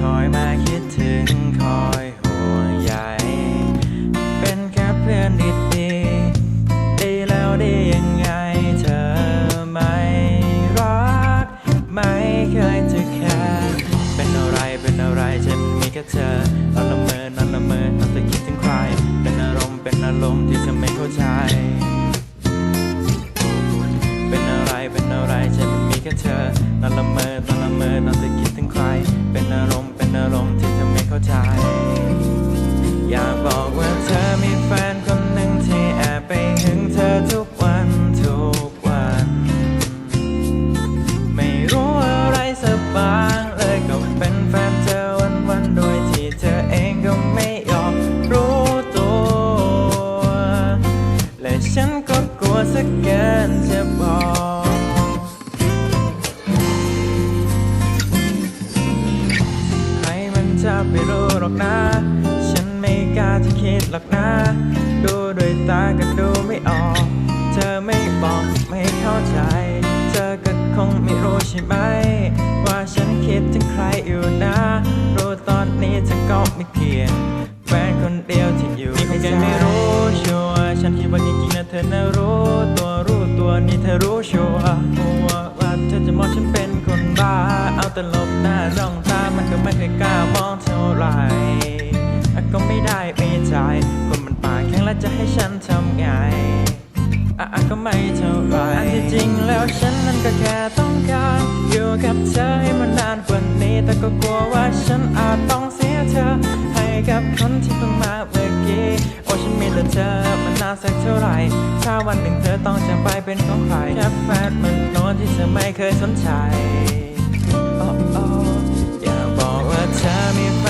คอยมาคิดถึงคอยห่วงใยเป็นแค่เพื่อนดีๆดีแล้วดียังไงเธอไม่รัก ไม่เคยจะแค่เป็นอะไรเป็นอะไรฉันมีแค่เธอนอนละเมอนอนละเมอนอนแต่คิดถึงใคร เป็นอารมณ์เป็นอารมณ์ที่เธอไม่เข้าใจ เป็นอะไรเป็นอะไรฉันมีแค่เธอ นอนละเมอนอนละเมอนอนแต่คิด เลยก็เป็นแฟนเธอวันวันโดยที่เธอเองก็ไม่ยอมรู้ตัว และฉันก็กลัวสักเกินจะบอกใครมันจะไปรู้หรอกนะ ฉันไม่กล้าที่คิดหรอกนะ ดูด้วยตาก็ดูไม่ออก เธอไม่บอกไม่เข้าใจ เธอก็คงไม่รู้ใช่ไหม ก็ไม่เพียงแฟนคนเดียวที่อยู่ในใจไม่รู้ชัวร์ฉันคิดว่าจริงๆนะเธอน่ารู้ตัวรู้ตัวนี่เธอรู้ชัวร์กลัวว่าเธอจะมองฉันเป็นคนบ้า เอาแต่หลบหน้าจ้องตามันก็ไม่เคยกล้ามองเท่าไหร่ก็ไม่ได้ไม่ใจคนมันปากแข็งแล้วจะให้ฉันทำไงอะก็ไม่เท่าไรอันที่จริงแล้วฉันนั้นก็แค่ต้องการอยู่กับเธอให้มันนานกว่านี้ แต่ก็กลัวว่าฉันอาจต้อง ธอ ให้กับคนที่เพิ่งมาเมื่อกี้โอ้ฉันมีแต่เธอมันนานสักเท่าไหร่ถ้าวันหนึ่งเธอต้องจากไปเป็นของใครแค่แฟนมันโน้นที่เธอไม่เคยสนใจโอ้โอ้อยาบอกว่าเธอมีแฟ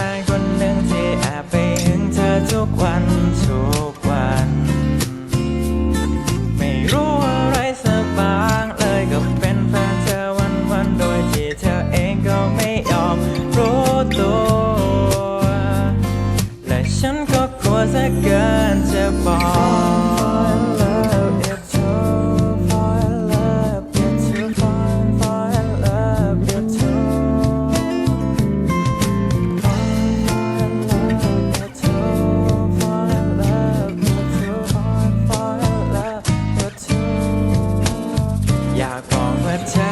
อยากบอกว่าเธอ